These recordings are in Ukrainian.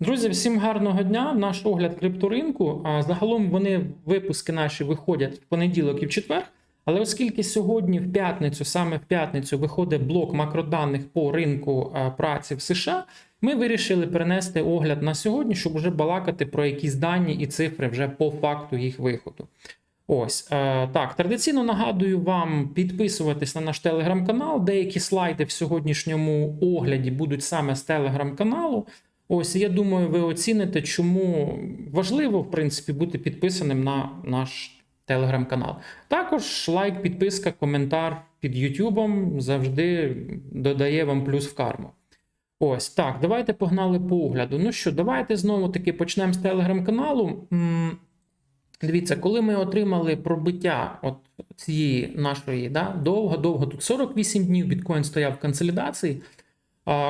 Друзі, всім гарного дня. Наш огляд крипторинку. А Загалом вони випуски наші виходять в понеділок і в четвер. Але оскільки сьогодні, в п'ятницю, саме в п'ятницю, виходить блок макроданих по ринку праці в США, ми вирішили перенести огляд на сьогодні, щоб вже балакати про якісь дані і цифри вже по факту їх виходу. Ось е, так. Традиційно нагадую вам підписуватись на наш телеграм-канал. Деякі слайди в сьогоднішньому огляді будуть саме з телеграм-каналу. Ось я думаю, ви оціните, чому важливо, в принципі, бути підписаним на наш телеграм-канал. Також лайк, підписка, коментар під Ютубом завжди додає вам плюс в карму. Ось так, давайте погнали по огляду. Ну що, давайте знову таки почнемо з телеграм-каналу. Дивіться, коли ми отримали пробиття от цієї нашої да, довго-довго, тут 48 днів біткоін стояв в консолідації.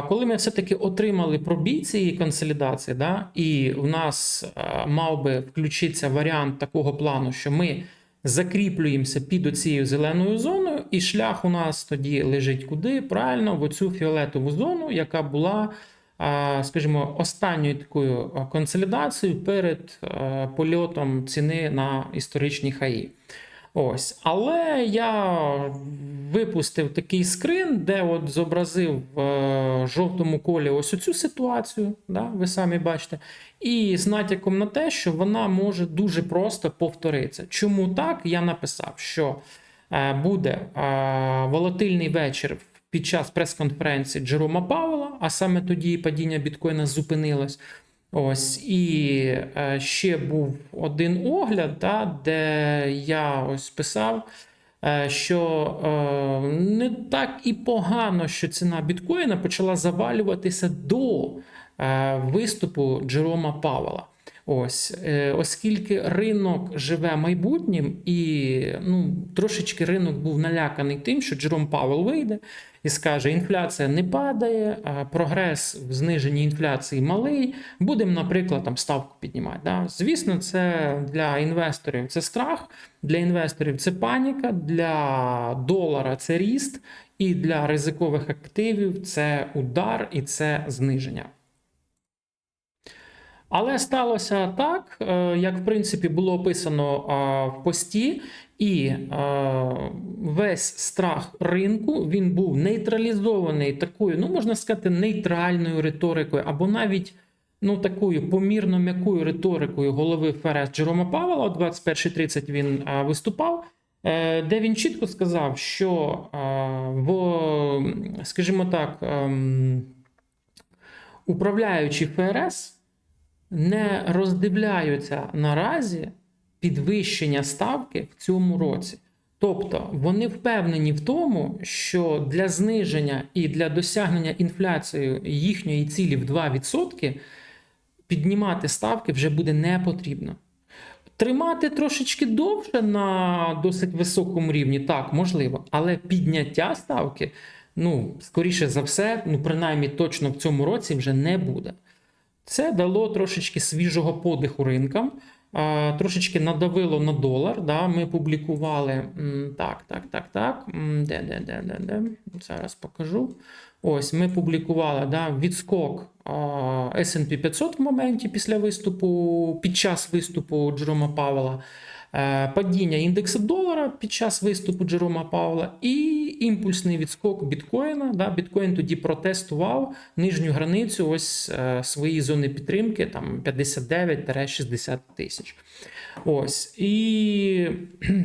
Коли ми все-таки отримали пробій цієї консолідації, да, і в нас а, мав би включитися варіант такого плану, що ми закріплюємося під цією зеленою зоною, і шлях у нас тоді лежить куди? Правильно, в оцю фіолетову зону, яка була, а, скажімо, останньою такою консолідацією перед польотом ціни на історичні хаї. Ось, але я випустив такий скрин, де от зобразив в жовтому колі ось цю ситуацію, да, ви самі бачите, і з натяком на те, що вона може дуже просто повторитися. Чому так? Я написав, що е, буде е, волатильний вечір під час прес-конференції Джерома Пауела, а саме тоді падіння біткоїна зупинилось. Ось і е, ще був один огляд, да, де я ось писав, е, що е, не так і погано, що ціна біткоїна почала завалюватися до виступу Джерома Павела. Ось, оскільки ринок живе майбутнім, і ну, трошечки ринок був наляканий тим, що Джером Павел вийде і скаже: інфляція не падає, прогрес в зниженні інфляції малий. Будемо, наприклад, там ставку піднімати. Да? Звісно, це для інвесторів це страх, для інвесторів це паніка, для долара це ріст, і для ризикових активів це удар і це зниження. Але сталося так, е, як в принципі було описано в пості, і весь страх ринку він був нейтралізований такою, ну можна сказати, нейтральною риторикою, або навіть ну такою помірно м'якою риторикою голови ФРС Джерома Павела. О 21.30 він виступав. е, Де він чітко сказав, що в, скажімо так, ем, управляючи ФРС не роздивляються наразі підвищення ставки в цьому році. Тобто вони впевнені в тому, що для зниження і для досягнення інфляцією їхньої цілі в 2% піднімати ставки вже буде не потрібно. Тримати трошечки довше на досить високому рівні, так, можливо, але підняття ставки, ну, скоріше за все, ну, принаймні точно в цьому році вже не буде. Це дало трошечки свіжого подиху ринкам, трошечки надавило на долар. Да? Ми публікували так, так, так, так. Де, де, де, де, де? Зараз покажу. Ось ми публікували да, відскок SP 500 в моменті після виступу, під час виступу Джерома Павела. Е, падіння індексу долара під час виступу Джерома Павла і імпульсний відскок біткоїна. Да, Біткоін тоді протестував нижню границю ось е, свої зони підтримки, там 59-60 тисяч. Ось. І.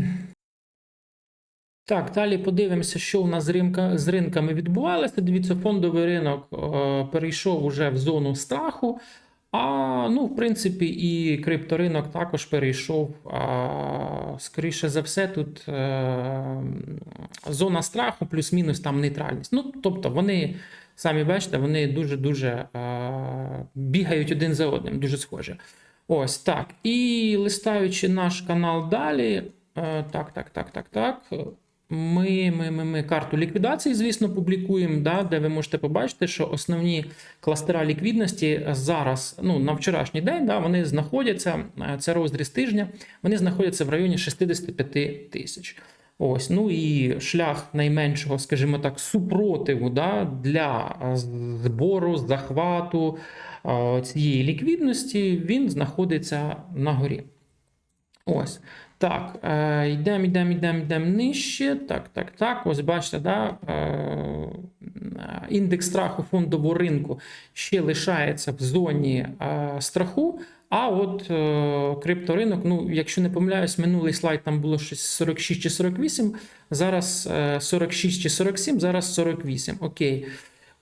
Так, далі подивимося, що у нас з, ринка, з ринками відбувалося. Дивіться, фондовий ринок е, перейшов уже в зону страху. А ну, в принципі, і крипторинок також перейшов. А, Скоріше за все, тут е, зона страху, плюс-мінус там нейтральність. Ну, тобто, вони самі бачите, вони дуже-дуже е, бігають один за одним, дуже схожі. Ось так. І листаючи наш канал далі. Е, так, так, так, так, так. Ми ми, ми, ми карту ліквідації, звісно, публікуємо, да, де ви можете побачити, що основні кластера ліквідності зараз, ну на вчорашній день, да, вони знаходяться. Це розріз тижня, вони знаходяться в районі 65 тисяч. Ось, ну і шлях найменшого, скажімо так, супротиву да, для е, збору, захвату е, цієї ліквідності, він знаходиться на горі. Ось. Так, йдемо, йдемо, йдемо, йдемо нижче. Так, так, так. Ось бачите, да, е, індекс страху фондового ринку ще лишається в зоні е, страху. А от е, крипторинок, ну, якщо не помиляюсь, минулий слайд там було щось 46 чи 48, зараз е, 46 чи 47, зараз 48. Окей.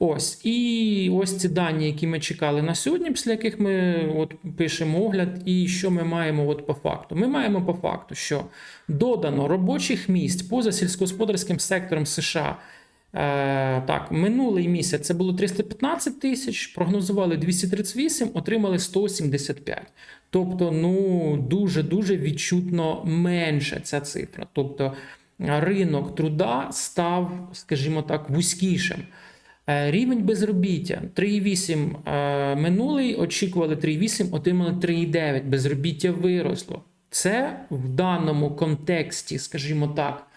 Ось. І ось ці дані, які ми чекали на сьогодні, після яких ми от пишемо огляд, і що ми маємо от по факту. Ми маємо по факту, що додано робочих місць поза сільськогосподарським сектором США. Е, так, минулий місяць це було 315 тисяч, прогнозували 238, отримали 175. Тобто, ну дуже дуже відчутно менше ця цифра. Тобто ринок труда став, скажімо так, вузькішим. Е, Рівень безробіття 3,8 е, минулий, очікували 3,8, отримали 3,9. Безробіття виросло. Це в даному контексті, скажімо так,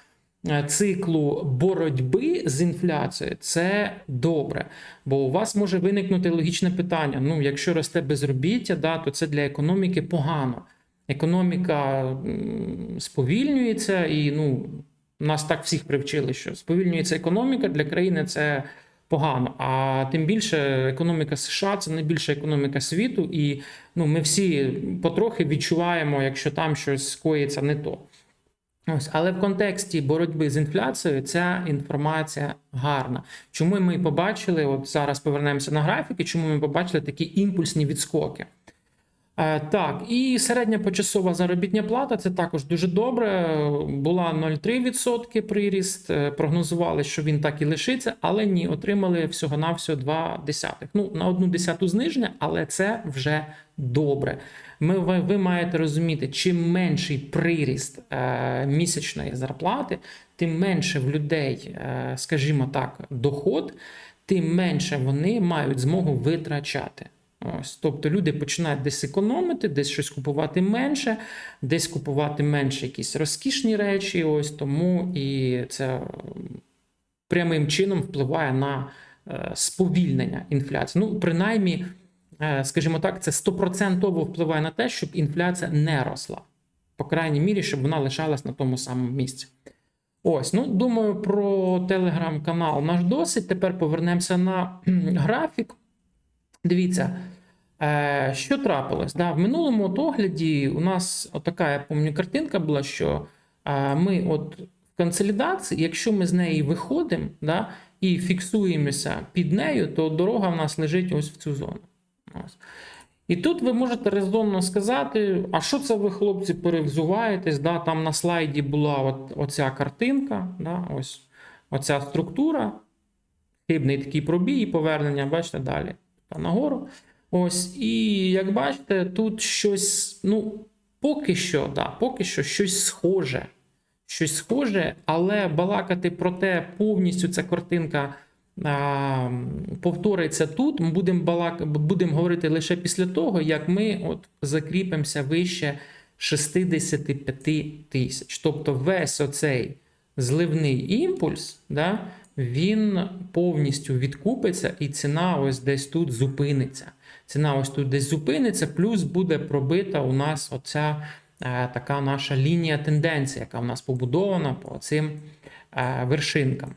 е, циклу боротьби з інфляцією це добре. Бо у вас може виникнути логічне питання: ну, якщо росте безробіття, да, то це для економіки погано. Економіка сповільнюється, і ну, нас так всіх привчили, що сповільнюється економіка для країни це погано. А тим більше економіка США це найбільша економіка світу, і ну, ми всі потрохи відчуваємо, якщо там щось коїться не то. Ось, але в контексті боротьби з інфляцією ця інформація гарна. Чому ми побачили? От зараз повернемося на графіки, чому ми побачили такі імпульсні відскоки? Е, Так, і середня почасова заробітня плата це також дуже добре. Була 0,3% приріст. Е, Прогнозували, що він так і лишиться, але ні, отримали всього-навсього 2 десятих. Ну, на одну десяту зниження, але це вже добре. Ми, ви, ви маєте розуміти, чим менший приріст е, місячної зарплати, тим менше в людей, е, скажімо так, доход, тим менше вони мають змогу витрачати. Ось, тобто люди починають десь економити, десь щось купувати менше, десь купувати менше якісь розкішні речі. Ось тому і це прямим чином впливає на е, сповільнення інфляції. Ну, принаймні, е, скажімо так, це стопроцентово впливає на те, щоб інфляція не росла. По крайній мірі, щоб вона лишалась на тому самому місці. Ось, ну думаю, про телеграм-канал наш досить. Тепер повернемося на графік. Дивіться, що трапилось. Да? В минулому от огляді у нас отака, я пам'ятаю, картинка була, що е, ми от в консолідації, якщо ми з неї виходимо да, і фіксуємося під нею, то дорога в нас лежить ось в цю зону. Ось. І тут ви можете резонно сказати, а що це ви, хлопці, перевзуваєтесь? Да? Там на слайді була от, оця картинка, да? ось оця структура, хибний такий пробій і повернення, бачите, далі нагору. Ось, і як бачите, тут щось, ну, поки що, да, поки що щось схоже. Щось схоже, але балакати про те, повністю ця картинка а, повториться тут. Ми будемо балак... будемо говорити лише після того, як ми от закріпимося вище 65 тисяч. Тобто весь оцей зливний імпульс, да, він повністю відкупиться, і ціна ось десь тут зупиниться. Ціна ось тут десь зупиниться, плюс буде пробита у нас оця е, така наша лінія тенденції, яка в нас побудована по цим е, вершинкам.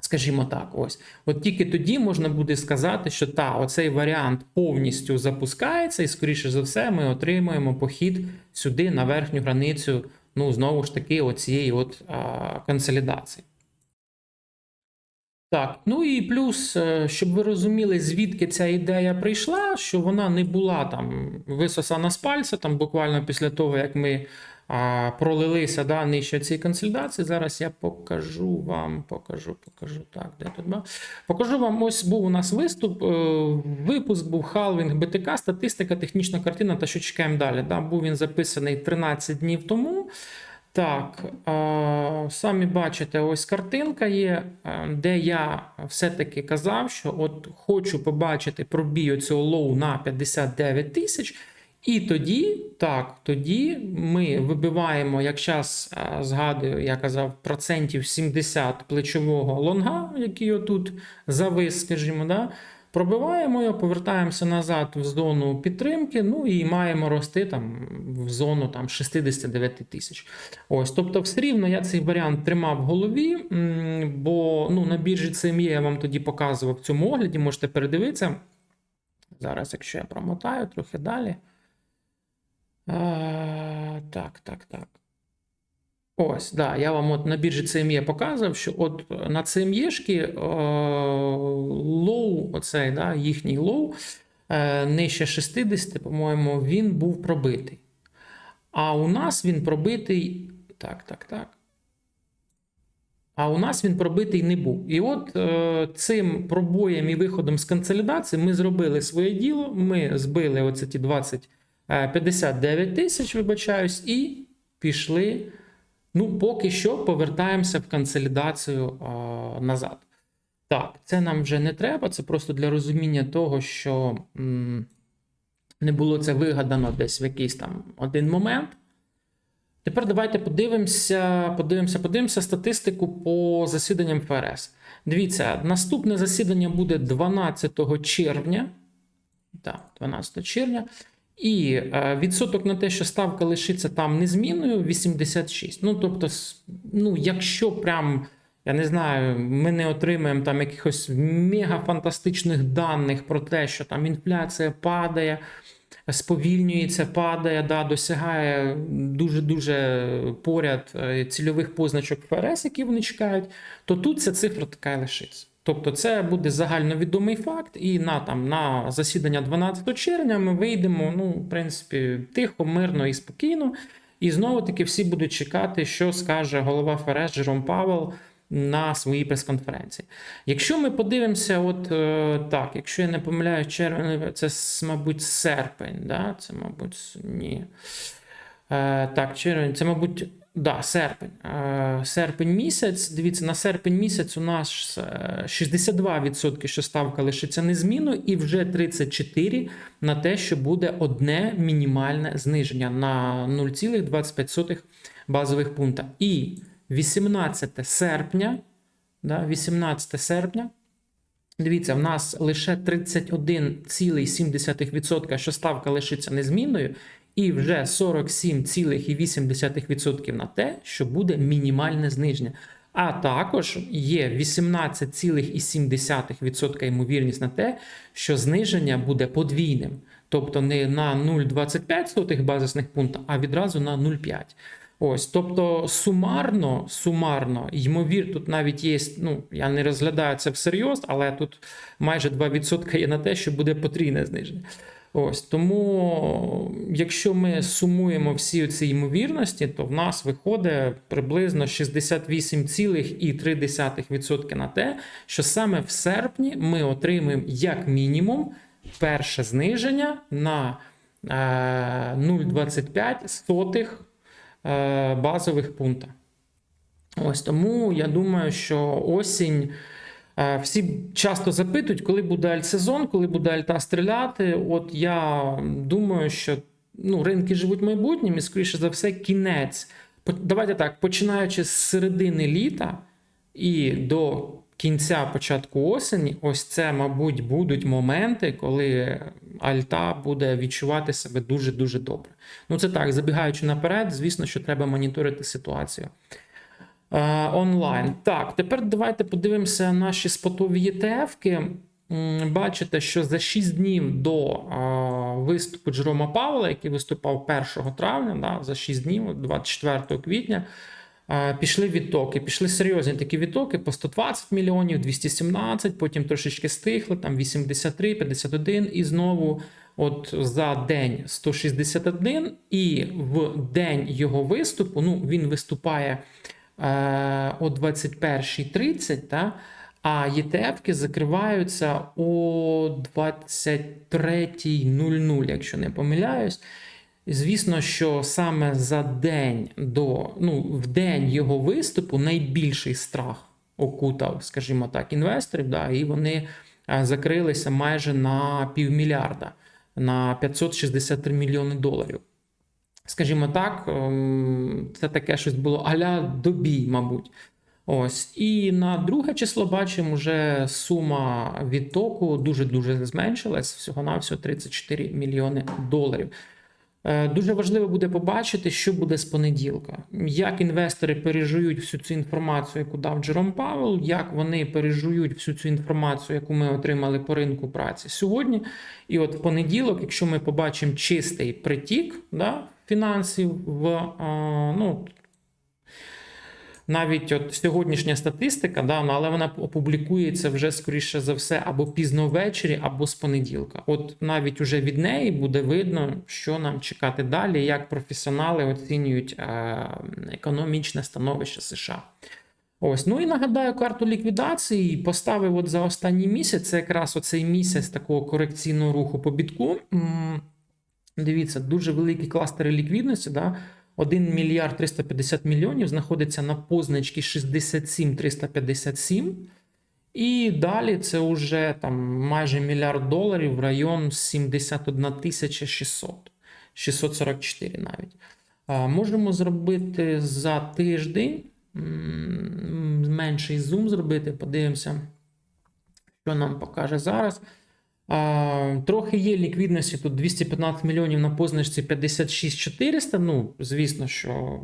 Скажімо так, ось. От тільки тоді можна буде сказати, що та, оцей варіант повністю запускається, і, скоріше за все, ми отримуємо похід сюди на верхню границю, ну, знову ж таки, оцієї от а, консолідації. Так, ну і плюс, е, щоб ви розуміли, звідки ця ідея прийшла, що вона не була там висосана з пальця, там буквально після того, як ми а, пролилися да, нижче цієї консолідації. Зараз я покажу вам, покажу, покажу. Так, де тут? ба? Покажу вам, ось був у нас виступ. е, Випуск був халвінг БТК, статистика, технічна картина та що чекаємо далі. Да? Був він записаний 13 днів тому. Так, самі бачите, ось картинка є, де я все-таки казав, що от хочу побачити пробій цього лоу на 59 тисяч, І тоді, так, тоді ми вибиваємо, як зараз згадую, я казав, процентів 70 плечового лонга, який отут завис, скажімо, да, пробиваємо його, повертаємося назад в зону підтримки, ну і маємо рости там в зону там, 69 тисяч. Ось, тобто, все рівно я цей варіант тримав в голові, бо ну, на біржі CME я вам тоді показував в цьому огляді, можете передивитися. Зараз, якщо я промотаю трохи далі. Е, так, так, так. Ось, да, я вам от на біржі CME показував, що от на CME-шки лоу, оцей, да, їхній лоу, е, нижче 60, по-моєму, він був пробитий. А у нас він пробитий. Так, так, так. А у нас він пробитий не був. І от е, цим пробоєм і виходом з консолідації ми зробили своє діло. Ми збили оце ті 20, е, 59 тисяч, вибачаюсь, і пішли. Ну, поки що повертаємося в консолідацію е, назад. Так, це нам вже не треба. Це просто для розуміння того, що м, не було це вигадано десь в якийсь там один момент. Тепер давайте подивимося, подивимося, подивимося статистику по засіданням ФРС. Дивіться, наступне засідання буде 12 червня. Так, 12 червня. І е, відсоток на те, що ставка лишиться там незмінною, 86. Ну, тобто, ну, якщо прям, я не знаю, ми не отримаємо там якихось мегафантастичних даних про те, що там інфляція падає, сповільнюється, падає, да, досягає дуже-дуже поряд е, цільових позначок ФРС, які вони чекають, то тут ця цифра така і лишиться. Тобто, це буде загальновідомий факт, і на там на засідання 12 червня ми вийдемо, ну, в принципі, тихо, мирно і спокійно. І знову таки всі будуть чекати, що скаже голова ФРС Джером Павел на своїй прес-конференції. Якщо ми подивимося, от е, так, якщо я не помиляю, червень, це, мабуть, серпень, да? це, мабуть, ні. Е, так, червень, це, мабуть, да, серпень. Е, серпень місяць. Дивіться, на серпень місяць у нас е, 62%, що ставка лишиться незмінною, і вже 34% на те, що буде одне мінімальне зниження на 0,25 базових пункта. І 18 серпня, да, 18 серпня. Дивіться, в нас лише 31,7%, що ставка лишиться незмінною, і вже 47,8% на те, що буде мінімальне зниження. А також є 18,7% ймовірність на те, що зниження буде подвійним. Тобто не на 0,25 базисних пунктів, а відразу на 0,5. Ось, тобто сумарно, сумарно, ймовір, тут навіть є, ну, я не розглядаю це всерйоз, але тут майже 2% є на те, що буде потрійне зниження. Ось тому, якщо ми сумуємо всі ці ймовірності, то в нас виходить приблизно 68,3% на те, що саме в серпні ми отримаємо як мінімум перше зниження на е, 0,25 сотих е, базових пункта. Ось тому я думаю, що осінь. Е, Всі часто запитують, коли буде альтсезон, коли буде альта стріляти. От я думаю, що ну, ринки живуть майбутнім і, скоріше за все, кінець. Давайте так, починаючи з середини літа і до кінця початку осені, ось це, мабуть, будуть моменти, коли альта буде відчувати себе дуже-дуже добре. Ну, це так, забігаючи наперед, звісно, що треба моніторити ситуацію. Е, онлайн. Так, тепер давайте подивимося наші спотові ETF-ки. Бачите, що за 6 днів до е, виступу Джерома Павла, який виступав 1 травня, да, за 6 днів, 24 квітня, е, пішли відтоки. Пішли серйозні такі відтоки по 120 мільйонів, 217, потім трошечки стихли, там 83, 51, і знову от за день 161, і в день його виступу, ну, він виступає о 21.30, та, а ETF-ки закриваються о 23.00, якщо не помиляюсь. Звісно, що саме за день до, ну, в день його виступу найбільший страх окутав, скажімо так, інвесторів, да, і вони е, закрилися майже на півмільярда. на 563 мільйони доларів. Скажімо так, ем, це таке щось було аля добій, мабуть. Ось. І на друге число бачимо, вже сума відтоку дуже-дуже зменшилась, всього-навсього 34 мільйони доларів. Е, Дуже важливо буде побачити, що буде з понеділка, як інвестори пережують всю цю інформацію, яку дав Джером Павел, як вони пережують всю цю інформацію, яку ми отримали по ринку праці сьогодні. І от в понеділок, якщо ми побачимо чистий притік да, фінансів в е, ну, навіть от сьогоднішня статистика, да, ну, але вона опублікується вже скоріше за все або пізно ввечері, або з понеділка. От навіть уже від неї буде видно, що нам чекати далі, як професіонали оцінюють е, економічне становище США. Ось, ну і нагадаю, карту ліквідації поставив от за останній місяць. Це якраз оцей місяць такого корекційного руху по бітку. Дивіться, дуже великі кластери ліквідності. Да? 1 мільярд 350 мільйонів знаходиться на позначці 67 357. І далі це вже там майже мільярд доларів в район 71 тисяча 600, 644 навіть. А, можемо зробити за тиждень менший зум зробити. Подивимося, що нам покаже зараз. Трохи є ліквідності. Тут 215 мільйонів на позначці 56 400. Ну, звісно, що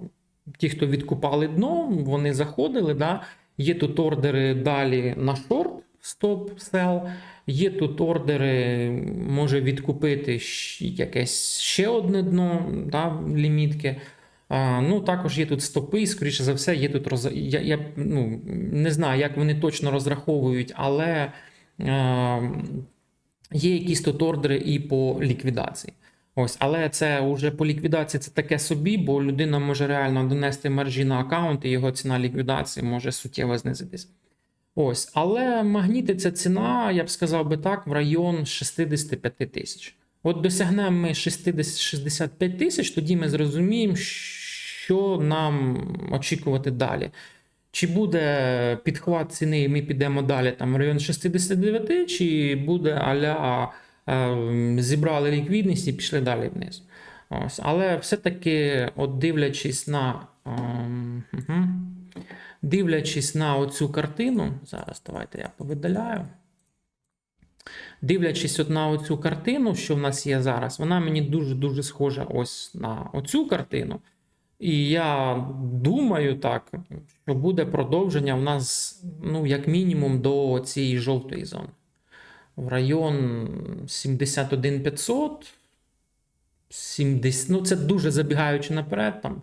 ті, хто відкупали дно, вони заходили. Да? Є тут ордери далі на шорт, стоп, сел. Є тут ордери, може відкупити якесь ще одне дно, да, лімітки. А, ну, також є тут стопи, і, скоріше за все, є тут роз... я, я ну, не знаю, як вони точно розраховують, але. Є якісь тут ордери і по ліквідації. Ось, але це вже по ліквідації це таке собі, бо людина може реально донести маржі на аккаунт, і його ціна ліквідації може суттєво знизитись. Ось, але магніти це ціна, я б сказав би так, в район 65 тисяч. От досягнемо ми 60, 65 тисяч, тоді ми зрозуміємо, що нам очікувати далі. Чи буде підхват ціни, і ми підемо далі там район 69, чи буде аля е, зібрали ліквідність і пішли далі вниз. Ось. Але все-таки, от дивлячись на угу. дивлячись на оцю картину, зараз давайте я повидаляю. Дивлячись от на оцю картину, що в нас є зараз, вона мені дуже-дуже схожа ось на оцю картину. І я думаю так, що буде продовження в нас, ну, як мінімум, до цієї жовтої зони. В район 71 500, 70, ну це дуже забігаючи наперед. Там.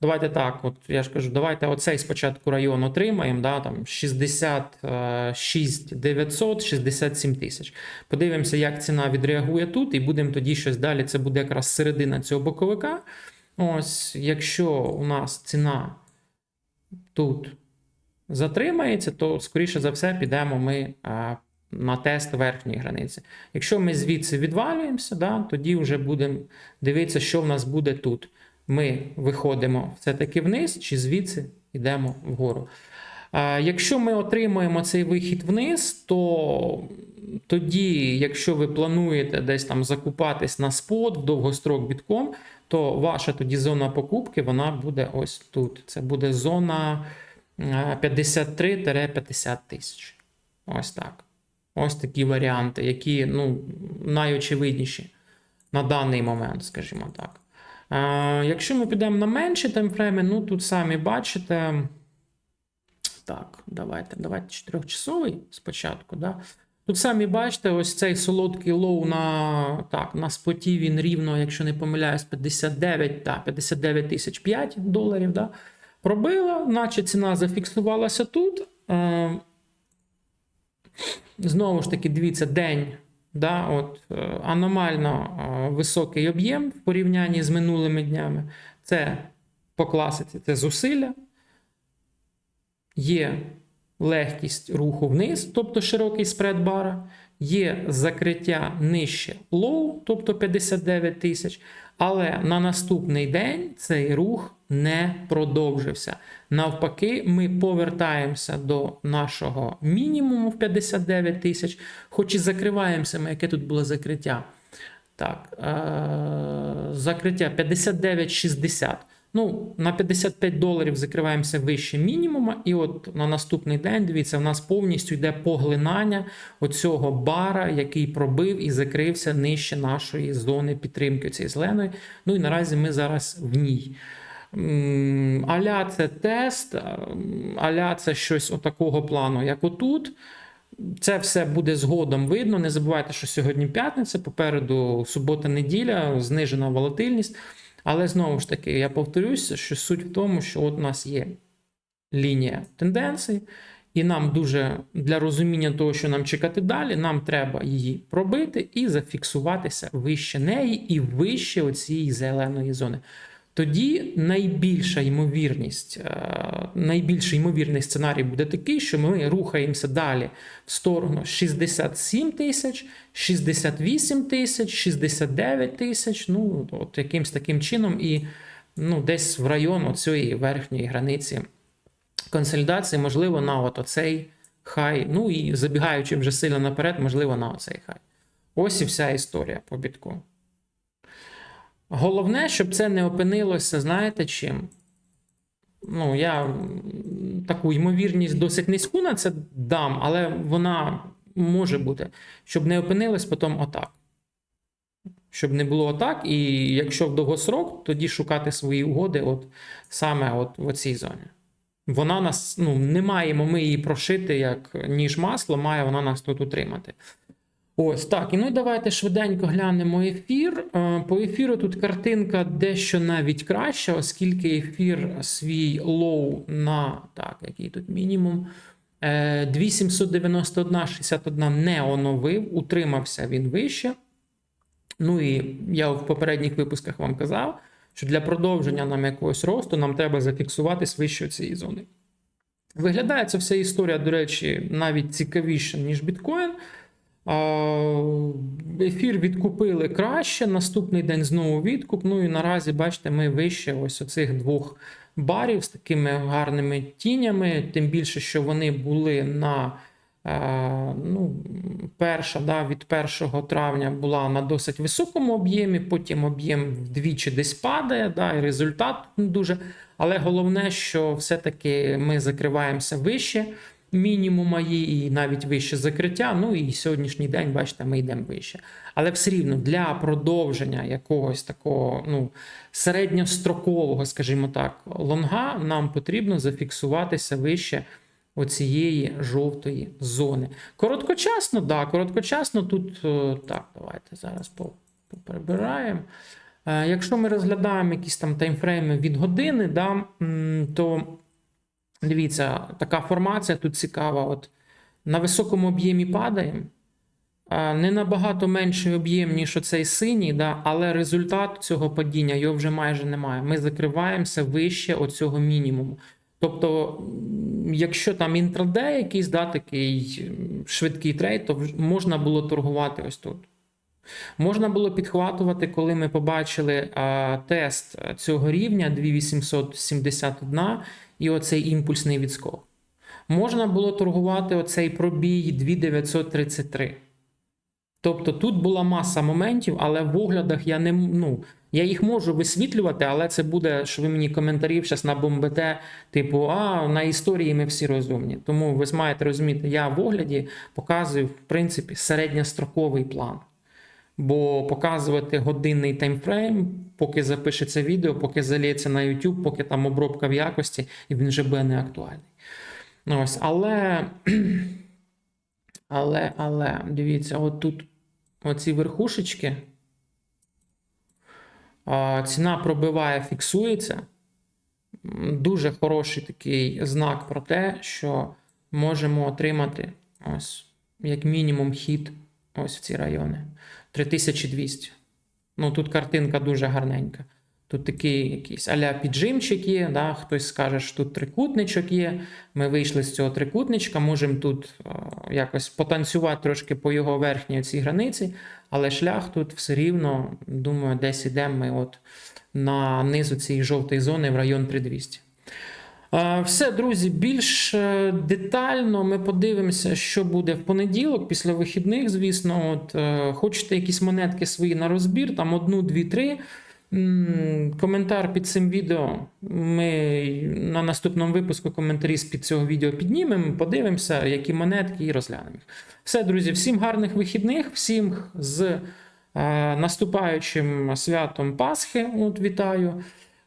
Давайте так, от я ж кажу, давайте оцей спочатку район отримаємо, да, там 66 900, 67 тисяч. Подивимося, як ціна відреагує тут, і будемо тоді щось далі. Це буде якраз середина цього боковика. Ось, якщо у нас ціна тут затримається, то, скоріше за все, підемо ми а, на тест верхньої границі. Якщо ми звідси відвалюємося, да, тоді вже будемо дивитися, що в нас буде тут. Ми виходимо все-таки вниз, чи звідси йдемо вгору. А, Якщо ми отримуємо цей вихід вниз, то тоді, якщо ви плануєте десь там закупатись на спот в довгострок бітком, то ваша тоді зона покупки вона буде ось тут. Це буде зона 53-50 тисяч. Ось так. Ось такі варіанти, які ну, найочевидніші на даний момент, скажімо так. А, Якщо ми підемо на менші таймфрейми, ну тут самі бачите. Так, давайте, давайте 4 спочатку. Да? Тут самі бачите, ось цей солодкий лоу на так, на споті він рівно, якщо не помиляюсь, 59 та 59 тисяч 5 доларів. Да? Пробила, наче ціна зафіксувалася тут. Е, Знову ж таки, дивіться, день. Да, от, е, Аномально е, високий об'єм в порівнянні з минулими днями. Це по класиці це зусилля. Є легкість руху вниз, тобто широкий спред бара, є закриття нижче лоу, тобто 59 тисяч. Але на наступний день цей рух не продовжився. Навпаки, ми повертаємося до нашого мінімуму в 59 тисяч, хоч і закриваємося, ми, яке тут було закриття. Так, е- закриття 59,60. Ну, на 55 доларів закриваємося вище мінімума, і от на наступний день, дивіться, в нас повністю йде поглинання оцього бара, який пробив і закрився нижче нашої зони підтримки цієї зеленої. Ну і наразі ми зараз в ній. Аля це тест, аля це щось отакого плану, як отут. Це все буде згодом видно. Не забувайте, що сьогодні п'ятниця, попереду субота-неділя, знижена волатильність. Але знову ж таки, я повторюся, що суть в тому, що от у нас є лінія тенденцій, і нам дуже для розуміння того, що нам чекати далі, нам треба її пробити і зафіксуватися вище неї і вище оцієї зеленої зони. Тоді найбільша ймовірність, е, найбільший ймовірний сценарій буде такий, що ми рухаємося далі в сторону 67 тисяч, 68 тисяч, 69 тисяч. Ну, от якимсь таким чином, і ну, десь в район цієї верхньої границі консолідації, можливо, на от оцей хай. Ну і забігаючи вже сильно наперед, можливо, на оцей хай. Ось і вся історія по бітку. Головне, щоб це не опинилося, знаєте чим? Ну, я таку ймовірність досить низьку на це дам, але вона може бути, щоб не опинилось потім отак. Щоб не було отак, і якщо в довгосрок, тоді шукати свої угоди от саме от в цій зоні. Вона нас, ну, не маємо ми її прошити, як ніж масло, має вона нас тут утримати. Ось так. І ну давайте швиденько глянемо ефір. Е, По ефіру тут картинка дещо навіть краща, оскільки ефір свій лоу на так, який тут мінімум. е, 2791,61 не оновив, утримався він вище. Ну і я в попередніх випусках вам казав, що для продовження нам якогось росту нам треба зафіксуватись вище цієї зони. Виглядає ця вся історія, до речі, навіть цікавіше, ніж біткоін. Ефір відкупили краще. Наступний день знову відкуп. Ну і наразі, бачите, ми вище ось оцих двох барів з такими гарними тінями. Тим більше, що вони були на е, ну, перша да, від 1 травня була на досить високому об'ємі, потім об'єм вдвічі десь падає, да, і результат не дуже. Але головне, що все-таки ми закриваємося вище мінімума є, і навіть вище закриття. Ну і сьогоднішній день, бачите, ми йдемо вище. Але все рівно для продовження якогось такого ну, середньострокового, скажімо так, лонга, нам потрібно зафіксуватися вище оцієї жовтої зони. Короткочасно, да, короткочасно тут е, так, давайте зараз по- поприбираємо. Е, Якщо ми розглядаємо якісь там таймфрейми від години, да, то Дивіться, така формація тут цікава. От на високому об'ємі падаємо. Не набагато менший об'єм, ніж оцей синій, да, але результат цього падіння його вже майже немає. Ми закриваємося вище оцього мінімуму. Тобто, якщо там інтрадей якийсь да, такий швидкий трейд, то можна було торгувати ось тут. Можна було підхватувати, коли ми побачили а, тест цього рівня 2871 і оцей імпульсний відскок. Можна було торгувати оцей пробій 2933. Тобто тут була маса моментів, але в оглядах я не ну, я їх можу висвітлювати, але це буде, що ви мені коментарів зараз набомбите, типу, а на історії ми всі розумні. Тому ви маєте розуміти, я в огляді показую, в принципі, середньостроковий план. Бо показувати годинний таймфрейм, поки запишеться відео, поки заліється на YouTube, поки там обробка в якості, і він вже буде не актуальний. Ну, ось, але, але, але, дивіться, от тут оці верхушечки. Ціна пробиває, фіксується. Дуже хороший такий знак про те, що можемо отримати ось, як мінімум хід ось в ці райони. 3200. Ну, тут картинка дуже гарненька. Тут такий якийсь аля піджимчик є, да? хтось скаже, що тут трикутничок є. Ми вийшли з цього трикутничка, можемо тут е, якось потанцювати трошки по його верхній цій границі, але шлях тут все рівно, думаю, десь ідемо ми от на низу цієї жовтої зони в район 3200. Е, Все, друзі, більш е, детально ми подивимося, що буде в понеділок, після вихідних, звісно. От, е, хочете якісь монетки свої на розбір, там одну, дві, три. Коментар під цим відео. Ми на наступному випуску коментарі з під цього відео піднімемо, подивимося, які монетки і розглянемо. Все, друзі, всім гарних вихідних, всім з наступаючим святом Пасхи. От, вітаю,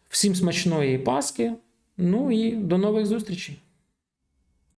всім смачної Пасхи. Ну і до нових зустрічей.